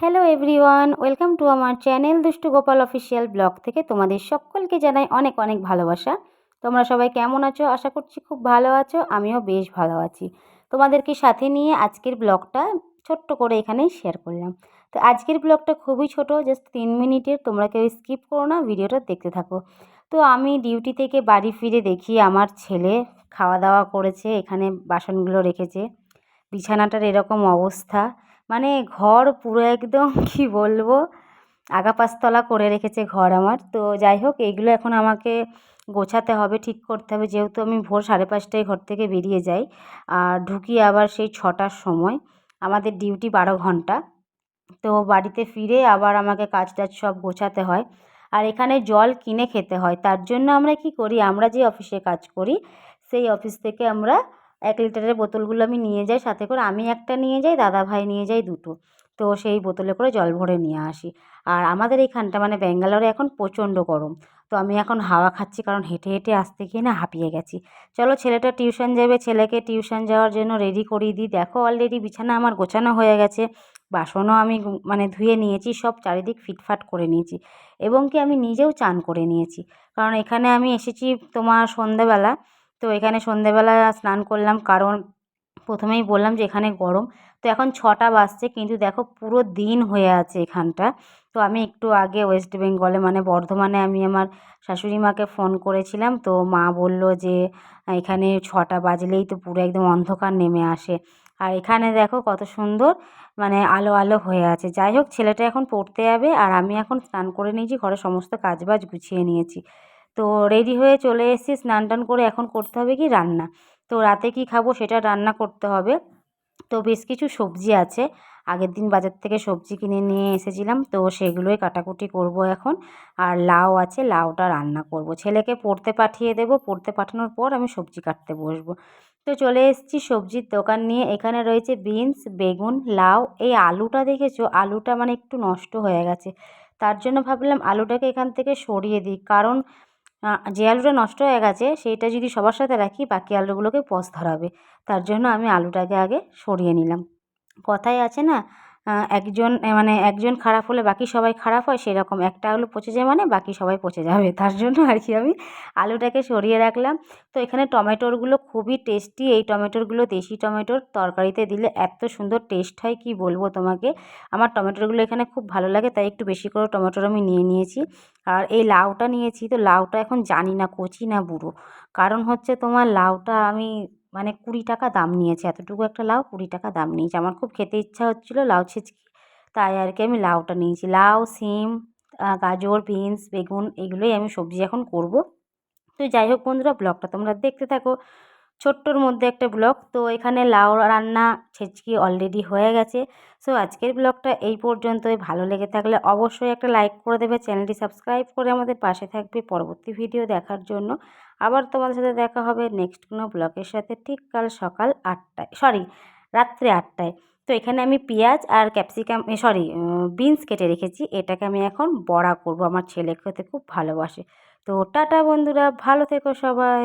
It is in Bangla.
হ্যালো এভরিওয়ান ওয়েলকাম টু আমার channel Dushtu Gopal official blog থেকে তোমাদের সকলকে জানাই অনেক অনেক ভালোবাসা। তোমরা সবাই কেমন আছো? আশা করছি খুব ভালো আছো, আমিও বেশ ভালো আছি। তোমাদেরকে সাথে নিয়ে আজকের ব্লগটা ছোট্ট করে এখানেই শেয়ার করলাম। তো আজকের ব্লগটা খুবই ছোট জাস্ট তিন মিনিটের, তোমরা কেউ স্কিপ করো না ভিডিওটা দেখতে থাকো। তো আমি ডিউটি থেকে বাড়ি ফিরে দেখি আমার ছেলে খাওয়া দাওয়া করেছে, এখানে বাসনগুলো রেখেছে। বিছানাটার এরকম অবস্থা। মানে ঘর পুরো একদম কি বলব? আগা পাঁচতলা করে রেখেছে ঘর আমার। তো যাই হোক এইগুলো এখন আমাকে গোছাতে হবে, ঠিক করতে হবে। যেহেতু আমি ভোর সাড়ে পাঁচটায় ঘর থেকে বেরিয়ে যাই, আর ঢুকি আবার সেই ছটার সময়। আমাদের ডিউটি বারো ঘণ্টা। তো বাড়িতে ফিরে আবার আমাকে কাজ টাজ সব গোছাতে হয়। আর এখানে জল কিনে খেতে হয়। তার জন্য আমরা কি করি? আমরা যে অফিসে কাজ করি, সেই অফিস থেকে আমরা এক লিটারের বোতলগুলো আমি নিয়ে যাই, সাথে করে আমি একটা নিয়ে যাই, দাদাভাই নিয়ে যাই দুটো। তো সেই বোতলে করে জল ভরে নিয়ে আসি। আর আমাদের এইখানটা মানে ব্যাঙ্গালোরে এখন প্রচণ্ড গরম। তো আমি এখন হাওয়া খাচ্ছি কারণ হেঁটে হেঁটে আসতে গিয়ে না হাঁপিয়ে গেছি। চলো ছেলেটা টিউশন যাবে, ছেলেকে টিউশন যাওয়ার জন্য রেডি করিয়ে দিই। দেখো অলরেডি বিছানা আমার গোছানো হয়ে গেছে। বাসনও আমি মানে ধুয়ে নিয়েছি, সব চারিদিক ফিটফাট করে নিয়েছি। এবং কি আমি নিজেও চান করে নিয়েছি। কারণ এখানে আমি এসেছি তোমার সন্ধেবেলা তো এখানে সন্ধেবেলা স্নান করলাম। কারণ প্রথমেই বললাম যে এখানে গরম। তো এখন ছটা বাজছে, কিন্তু দেখো পুরো দিন হয়ে আছে এখানটা। তো আমি একটু আগে ওয়েস্ট বেঙ্গলে মানে বর্ধমানে আমি আমার শাশুড়ি মাকে ফোন করেছিলাম। তো মা বলল যে, এখানে ছটা বাজলেই তো পুরো একদম অন্ধকার নেমে আসে। আর এখানে দেখো কত সুন্দর মানে আলো আলো হয়ে আছে। যাই হোক, ছেলেটা এখন পড়তে যাবে আর আমি এখন স্নান করে নিয়েছি। ঘরে সমস্ত কাজবাজ গুছিয়ে নিয়েছি। তো রেডি হয়ে চলে এসেছি, স্নান টান করে এখন করতে হবে কি রান্না। তো রাতে কি খাব সেটা রান্না করতে হবে। তো বেশ কিছু সবজি আছে, আগের দিন বাজার থেকে সবজি কিনে নিয়ে এসেছিলাম, তো সেগুলোই কাটাকুটি করব এখন। আর লাউ আছে, লাউটা রান্না করব। ছেলেকে পড়তে পাঠিয়ে দেবো, পড়তে পাঠানোর পর আমি সবজি কাটতে বসবো। তো চলে এসেছি সবজির দোকান নিয়ে, এখানে রয়েছে বিনস, বেগুন, লাউ, এই আলুটা দেখেছ? আলুটা মানে একটু নষ্ট হয়ে গেছে। তার জন্য ভাবলাম আলুটাকে এখান থেকে সরিয়ে দিই। কারণ যে আলুটা নষ্ট হয়ে গেছে, সেইটা যদি সবার সাথে রাখি, বাকি আলুগুলোকে পস ধরাবে। তার জন্য আমি আলুটাকে আগে সরিয়ে নিলাম। কথায় আছে না একজন মানে একজন খারাপ হলে বাকি সবাই খারাপ হয়, সেরকম। একটা আলু পচে যায় মানে বাকি সবাই পচে যাবে। তার জন্য আর কি আমি আলুটাকে সরিয়ে রাখলাম। তো এখানে টমেটোরগুলো খুবই টেস্টি এই টমেটোরগুলো দেশি টমেটোর তরকারিতে দিলে এত সুন্দর টেস্ট হয়, কি বলব তোমাকে? আমার টমেটোরগুলো এখানে খুব ভালো লাগে, তাই একটু বেশি করে টমেটোর আমি নিয়ে নিয়েছি। আর এই লাউটা নিয়েছি, তো লাউটা এখন জানি না, কচি না বুড়ো। কারণ হচ্ছে তোমার লাউটা আমি মানে কুড়ি টাকা দাম নিয়েছে, এতটুকু একটা লাউ, কুড়ি টাকা দাম নিয়েছে। আমার খুব খেতে ইচ্ছা হচ্ছিল লাউ ছিচকি। তাই আর কি আমি লাউটা নিয়েছি। লাউ, সিম গাজর, বিনস, বেগুন, এগুলোই আমি সবজি এখন করব। তো যাই হোক বন্ধুরা, ব্লগটা তোমরা দেখতে থাকো। ছোট্টর মধ্যে একটা ব্লগ। তো এখানে লাউ রান্না ছেচকি অলরেডি হয়ে গেছে। সো আজকের ব্লগটা এই পর্যন্তই। ভালো লেগে থাকলে অবশ্যই একটা লাইক করে দেবে। চ্যানেলটি সাবস্ক্রাইব করে আমাদের পাশে থাকবে পরবর্তী ভিডিও দেখার জন্য। আবার তোমাদের সাথে দেখা হবে নেক্সট কোনো ব্লগের সাথে ঠিক কাল সকাল আটটায় সরি রাত্রে আটটায়। তো এখানে আমি পেঁয়াজ আর ক্যাপসিকাম সরি বিনস কেটে রেখেছি। এটাকে আমি এখন বড়া করব। আমার ছেলে খেতে খুব ভালোবাসে। তো টাটা বন্ধুরা, ভালো থেকো সবাই।